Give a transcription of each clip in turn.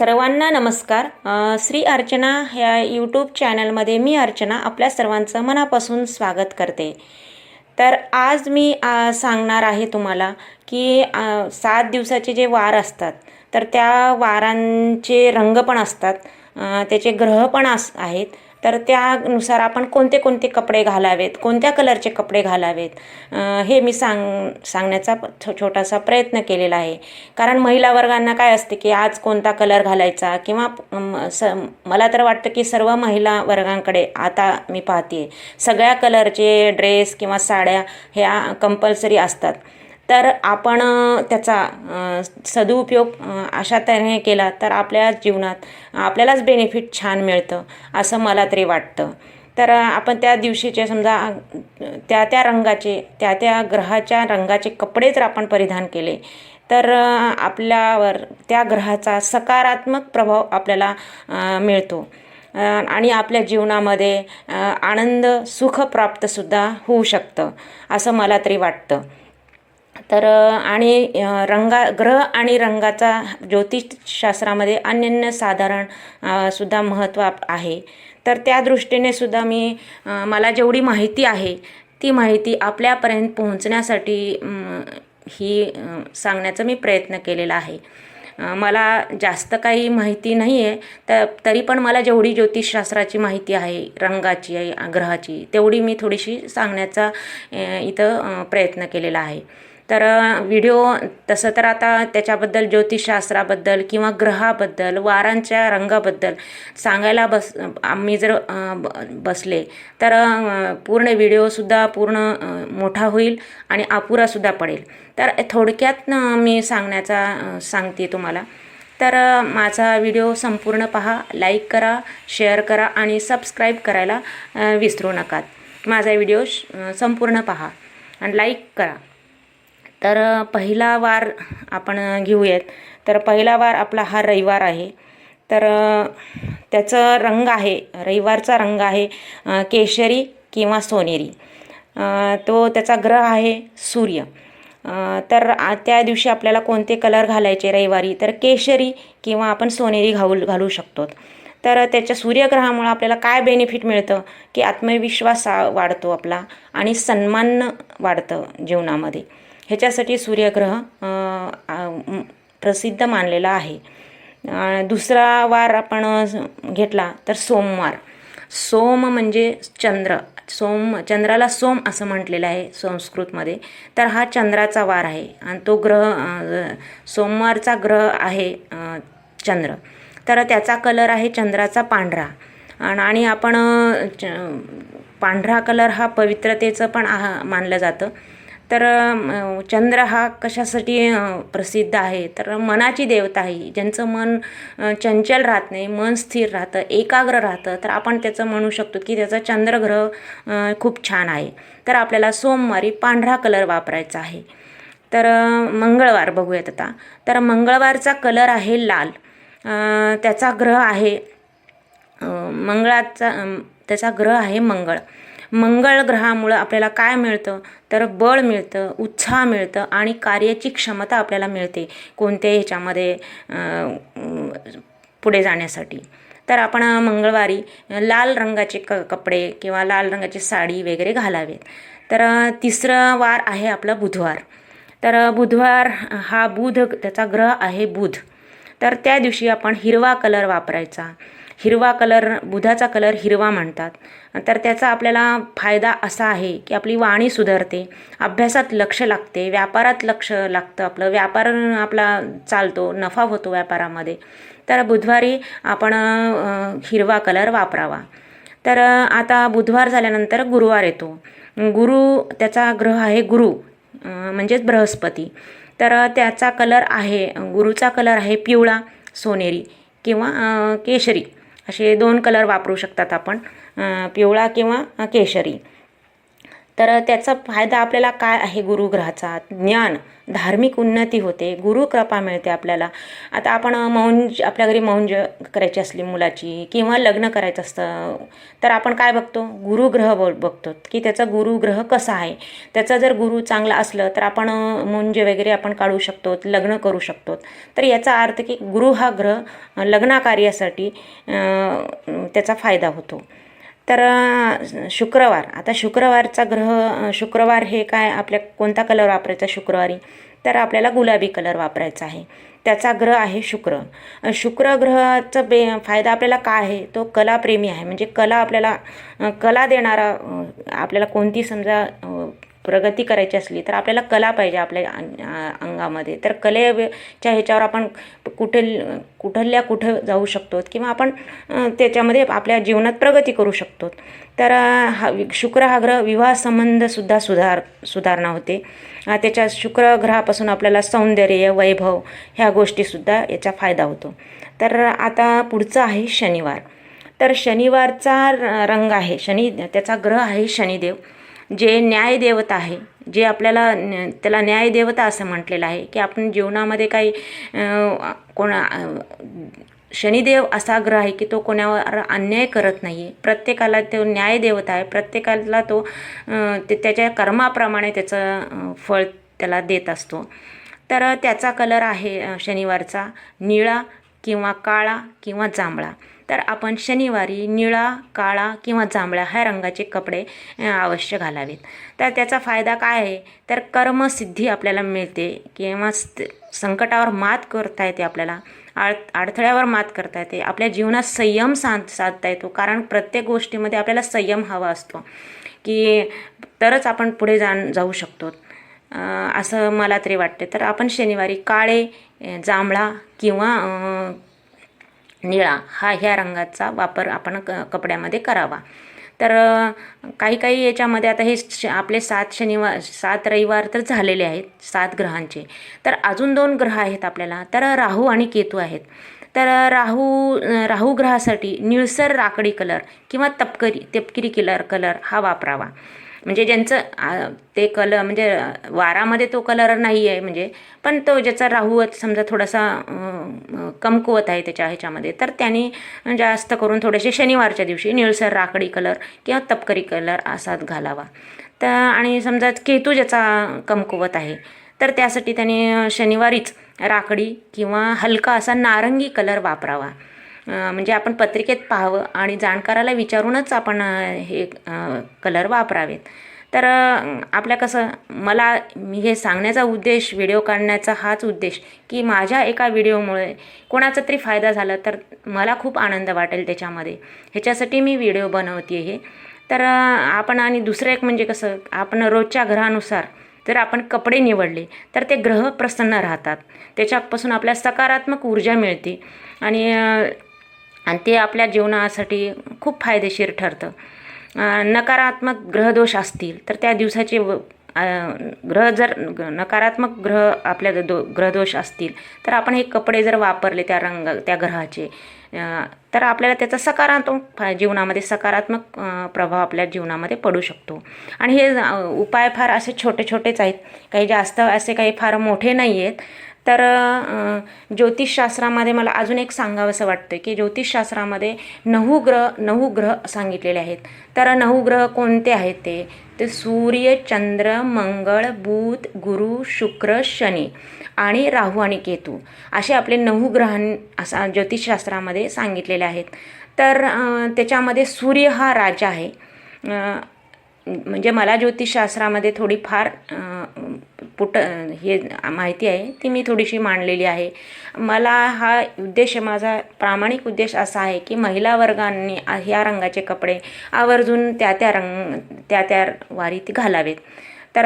सर्वांना नमस्कार. श्री अर्चना ह्या यूट्यूब चॅनलमध्ये मी अर्चना आपल्या सर्वांचं मनापासून स्वागत करते. तर आज मी सांगणार आहे तुम्हाला की सात दिवसाचे जे वार असतात तर त्या वारांचे रंग पण असतात त्याचे ग्रह पण अस आहेत. तर त्यानुसार आपण कोणते कोणते कपडे घालावेत कोणत्या कलरचे कपडे घालावेत हे मी सांग सांगण्याचा छो छोटासा प्रयत्न केलेला आहे. कारण महिला वर्गांना काय असते की आज कोणता कलर घालायचा किंवा म, स मला तर वाटतं की सर्व महिला वर्गांकडे आता मी पाहते सगळ्या कलरचे ड्रेस किंवा साड्या ह्या कंपल्सरी असतात. तर आपण त्याचा सदुपयोग अशा तऱ्हेने केला तर आपल्या जीवनात आपल्यालाच बेनिफिट छान मिळतं असं मला तरी वाटतं. तर आपण त्या दिवशीचे समजा त्या त्या रंगाचे त्या त्या ग्रहाच्या रंगाचे कपडे जर आपण परिधान केले तर आपल्यावर त्या ग्रहाचा सकारात्मक प्रभाव आपल्याला मिळतो. आणि आपल्या जीवनामध्ये आनंद सुख प्राप्तसुद्धा होऊ शकतं असं मला तरी वाटतं. तर आणि रंगा ग्रह आणि रंगाचा ज्योतिषशास्त्रामध्ये अनन्य साधारण सुद्धा महत्त्व आहे. तर त्या दृष्टीने सुद्धा मी मला जेवढी माहिती आहे ती माहिती आपल्यापर्यंत पोहोचण्यासाठी ही सांगण्याचा मी प्रयत्न केलेला आहे. मला जास्त काही माहिती नाही आहे तर तरी पण मला जेवढी ज्योतिषशास्त्राची माहिती आहे रंगाची आहे ग्रहाची तेवढी मी थोडीशी सांगण्याचा इथं प्रयत्न केलेला आहे. तर व्हिडिओ तसं तर आता त्याच्याबद्दल ज्योतिषशास्त्राबद्दल किंवा ग्रहाबद्दल वारांच्या रंगाबद्दल सांगायला बस आम्ही जर ब- बसले तर पूर्ण व्हिडिओसुद्धा पूर्ण मोठा होईल आणि अपुरासुद्धा पडेल. तर थोडक्यात मी सांगण्याचा सांगते तुम्हाला. तर माझा व्हिडिओ संपूर्ण पहा लाईक करा शेअर करा आणि सबस्क्राईब करायला विसरू नका. माझा व्हिडिओ श- संपूर्ण पहा आणि लाईक करा. तर पहिला वार आपण घेऊयात. तर पहिला वार आपला हा रविवार आहे. तर त्याचं रंग आहे रविवारचा रंग आहे केशरी किंवा सोनेरी. तो त्याचा ग्रह आहे सूर्य. तर त्या दिवशी आपल्याला कोणते कलर घालायचे रविवारी? तर केशरी किंवा आपण सोनेरी घालू घालू शकतो. तर त्याच्या सूर्यग्रहामुळं आपल्याला काय बेनिफिट मिळतं? की आत्मविश्वास वाढतो आपला आणि सन्मान वाढतं जीवनामध्ये. ह्याच्यासाठी सूर्यग्रह प्रसिद्ध मानलेला आहे. दुसरा वार आपण घेतला तर सोमवार. सोम म्हणजे चंद्र. सोम चंद्राला सोम असं म्हटलेलं आहे संस्कृतमध्ये. तर हा चंद्राचा वार आहे आणि तो ग्रह सोमवारचा ग्रह आहे चंद्र. तर त्याचा कलर आहे चंद्राचा पांढरा. आणि आपण च- पांढरा कलर हा पवित्रतेचं पण आह मानलं जातं. तर चंद्र हा कशासाठी प्रसिद्ध आहे? तर मनाची देवता आहे ज्यांचं मन चंचल राहत नाही मन स्थिर राहतं एकाग्र राहतं तर आपण त्याचं म्हणू शकतो की त्याचा चंद्रग्रह खूप छान आहे. तर आपल्याला सोमवारी पांढरा कलर वापरायचा आहे. तर मंगळवार बघूयात आता. तर मंगळवारचा कलर आहे लाल. त्याचा ग्रह आहे मंगळाचा त्याचा ग्रह आहे मंगळ. मंगळ ग्रहामुळं आपल्याला काय मिळतं? तर बळ मिळतं उत्साह मिळतं आणि कार्याची क्षमता आपल्याला मिळते कोणत्याही ह्याच्यामध्ये पुढे जाण्यासाठी. तर आपण मंगळवारी लाल रंगाचे क कपडे किंवा लाल रंगाची साडी वगैरे घालावेत. तर तिसरं वार आहे आपला बुधवार. तर बुधवार हा बुध त्याचा ग्रह आहे बुध. तर त्या दिवशी आपण हिरवा कलर वापरायचा. हिरवा कलर बुधाचा कलर हिरवा म्हणतात. तर त्याचा आपल्याला फायदा असा आहे की आपली वाणी सुधारते अभ्यासात लक्ष लागते व्यापारात लक्ष लागतं आपलं व्यापार आपला चालतो नफा होतो व्यापारामध्ये. तर बुधवारी आपण हिरवा कलर वापरावा. तर आता बुधवार झाल्यानंतर गुरुवार येतो. गुरु त्याचा ग्रह आहे गुरु म्हणजेच बृहस्पती. तर त्याचा कलर आहे गुरुचा कलर आहे पिवळा सोनेरी किंवा केशरी. असे दोन कलर वापरू शकतात आपण पिवळा किंवा केशरी. तर त्याचा फायदा आपल्याला काय आहे गुरुग्रहाचा? ज्ञान धार्मिक उन्नती होते गुरुकृपा मिळते आपल्याला. आता आपण मौंज आपल्या घरी मौंज करायची असली मुलाची किंवा लग्न करायचं असतं तर आपण काय बघतो? गुरुग्रह ब बघतो की त्याचा गुरुग्रह कसा आहे? त्याचा जर गुरु चांगला असलं तर आपण मुंज वगैरे आपण काढू शकतो लग्न करू शकतो तर याचा अर्थ की गुरु हा ग्रह लग्नाकार्यासाठी त्याचा फायदा होतो. तर शुक्रवार. आता शुक्रवारचा ग्रह शुक्रवार हे काय आपल्या कोणता कलर वापरायचा शुक्रवारी? तर आपल्याला गुलाबी कलर वापरायचा आहे. त्याचा ग्रह आहे शुक्र. शुक्र ग्रहाचा बे फायदा आपल्याला काय आहे? तो कलाप्रेमी आहे. म्हणजे कला आपल्याला कला देणारा आपल्याला कोणती समजा प्रगती करायची असली तर आपल्याला कला पाहिजे आपल्या अंगामध्ये. तर कलेच्या ह्याच्यावर आपण कुठे कुठल्या कुठं जाऊ शकतो किंवा आपण त्याच्यामध्ये आपल्या जीवनात प्रगती करू शकतो तर हा शुक्र हा ग्रह विवाह संबंधसुद्धा सुधार सुधारणा होते. त्याच्या शुक्र ग्रहापासून आपल्याला सौंदर्य वैभव ह्या गोष्टीसुद्धा याचा फायदा होतो. तर आता पुढचं आहे शनिवार. तर शनिवारचा र- रंग आहे शनी त्याचा ग्रह आहे शनिदेव. जे न्यायदेवता आहे जे आपल्याला त्याला न्यायदेवता असं म्हटलेलं आहे की आपण जीवनामध्ये काही कोणा शनिदेव असा ग्रह आहे की तो कोणावर अन्याय करत नाही आहे प्रत्येकाला तो न्यायदेवता आहे. प्रत्येकाला तो ते त्याच्या कर्माप्रमाणे त्याचं फळ त्याला देत असतो. तर त्याचा कलर आहे शनिवारचा. निळा किंवा काळा किंवा जांभळा. तर आपण शनिवारी निळा काळा किंवा जांभळा ह्या रंगाचे कपडे अवश्य घालावेत. तर त्याचा फायदा काय आहे? तर कर्मसिद्धी आपल्याला मिळते किंवा संकटावर मात करता येते आपल्याला. आड अडथळ्यावर मात करता येते. आपल्या जीवनात संयम साध साधता येतो. कारण प्रत्येक गोष्टीमध्ये आपल्याला संयम हवा असतो. की तरच आपण पुढे जाण जाऊ शकतो. असं मला तरी वाटते. तर आपण शनिवारी काळे जांभळा किंवा निळा हा ह्या रंगाचा वापर आपण क कपड्यामध्ये करावा. तर काही काही याच्यामध्ये आता हे श आपले सात शनिवार सात रविवार तर झालेले आहेत सात ग्रहांचे. तर अजून दोन ग्रह आहेत आपल्याला तर राहू आणि केतू आहेत. तर राहू राहू ग्रहासाठी निळसर राकडी कलर किंवा तपकरी तपकिरी कलर कलर हा वापरावा. म्हणजे ज्यांचं ते कलर म्हणजे वारामध्ये तो कलर नाही आहे म्हणजे पण तो ज्याचा राहू समजा थोडासा कमकुवत आहे त्याच्या ह्याच्यामध्ये तर त्यांनी जास्त करून थोडेसे शनिवारच्या दिवशी निळसर राखडी कलर किंवा तपकरी कलर असाच घालावा. तर आणि समजा केतू ज्याचा कमकुवत आहे तर त्यासाठी त्याने शनिवारीच राखडी किंवा हलका असा नारंगी कलर वापरावा. म्हणजे आपण पत्रिकेत पाहावं आणि जाणकाराला विचारूनच आपण हे कलर वापरावेत. तर आपल्या कसं मला मी हे सांगण्याचा उद्देश व्हिडिओ काढण्याचा हाच उद्देश की माझ्या एका व्हिडिओमुळे कोणाचा तरी फायदा झाला तर मला खूप आनंद वाटेल त्याच्यामध्ये. ह्याच्यासाठी मी व्हिडिओ बनवते हे तर आपण आणि दुसरं एक म्हणजे कसं आपण रोजच्या ग्रहानुसार जर आपण कपडे निवडले तर ते ग्रह प्रसन्न राहतात. त्याच्यापासून आपल्याला सकारात्मक ऊर्जा मिळते. आणि आणि ते आपल्या जीवनासाठी खूप फायदेशीर ठरतं. नकारात्मक ग्रहदोष असतील तर त्या दिवसाचे ग्रह जर नकारात्मक ग्रह आपल्या दो ग्रहदोष असतील तर आपण हे कपडे जर वापरले त्या रंग त्या ग्रहाचे तर आपल्याला त्याचा सकारात्मक जीवनामध्ये सकारात्मक प्रभाव आपल्या जीवनामध्ये पडू शकतो. आणि हे उपाय फार असे छोटे छोटेच आहेत. काही जास्त असे काही फार मोठे नाही आहेत तर ज्योतिषशास्त्रामध्ये मला अजून एक सांगावंसं वाटतं की ज्योतिषशास्त्रामध्ये नऊ ग्रह नऊ ग्रह सांगितलेले आहेत. तर नऊ ग्रह कोणते आहेत ते? ते सूर्य चंद्र मंगळ बुध गुरु शुक्र शनी आणि राहू आणि केतू असे आपले नऊ ग्रहां असा ज्योतिषशास्त्रामध्ये सांगितलेले आहेत. तर त्याच्यामध्ये सूर्य हा राजा आहे. म्हणजे मला ज्योतिषशास्त्रामध्ये थोडीफार पुट हे माहिती आहे ती मी थोडीशी मांडलेली आहे. मला हा उद्देश माझा प्रामाणिक उद्देश असा आहे की महिला वर्गांनी ह्या रंगाचे कपडे आवर्जून त्या त्या रंग त्या त्या वारीत घालावेत. तर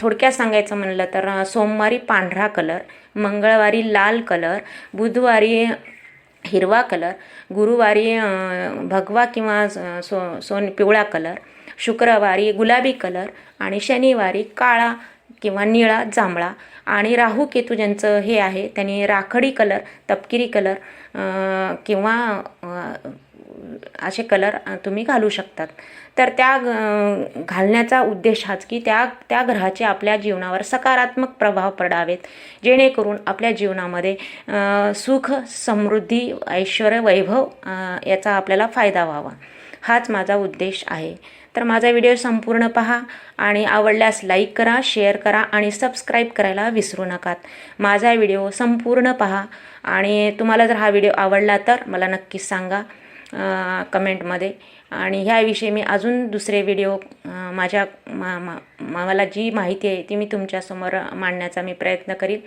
थोडक्यात सांगायचं म्हणलं तर सोमवारी पांढरा कलर मंगळवारी लाल कलर बुधवारी हिरवा कलर गुरुवारी भगवा किंवा स- सो सोन पिवळा कलर शुक्रवारी गुलाबी कलर आणि शनिवारी काळा किंवा निळा जांभळा आणि राहू केतू ज्यांचं हे आहे त्यांनी राखडी कलर तपकिरी कलर किंवा असे कलर तुम्ही घालू शकतात. तर त्या घालण्याचा उद्देश हाच की त्या त्या ग्रहाचे आपल्या जीवनावर सकारात्मक प्रभाव पडावेत. जेणेकरून आपल्या जीवनामध्ये सुख समृद्धी ऐश्वर वैभव याचा आपल्याला फायदा व्हावा. हाच माझा उद्देश आहे. तर माझा व्हिडिओ संपूर्ण पहा आणि आवडल्यास लाईक करा शेअर करा आणि सबस्क्राईब करायला विसरू नका. माझा व्हिडिओ संपूर्ण पहा आणि तुम्हाला जर हा व्हिडिओ आवडला तर मला नक्कीच सांगा कमेंटमध्ये आणि ह्याविषयी मी अजून दुसरे व्हिडिओ माझ्या मा- मा- मला जी माहिती आहे ती मी तुमच्यासमोर मांडण्याचा मी प्रयत्न करीन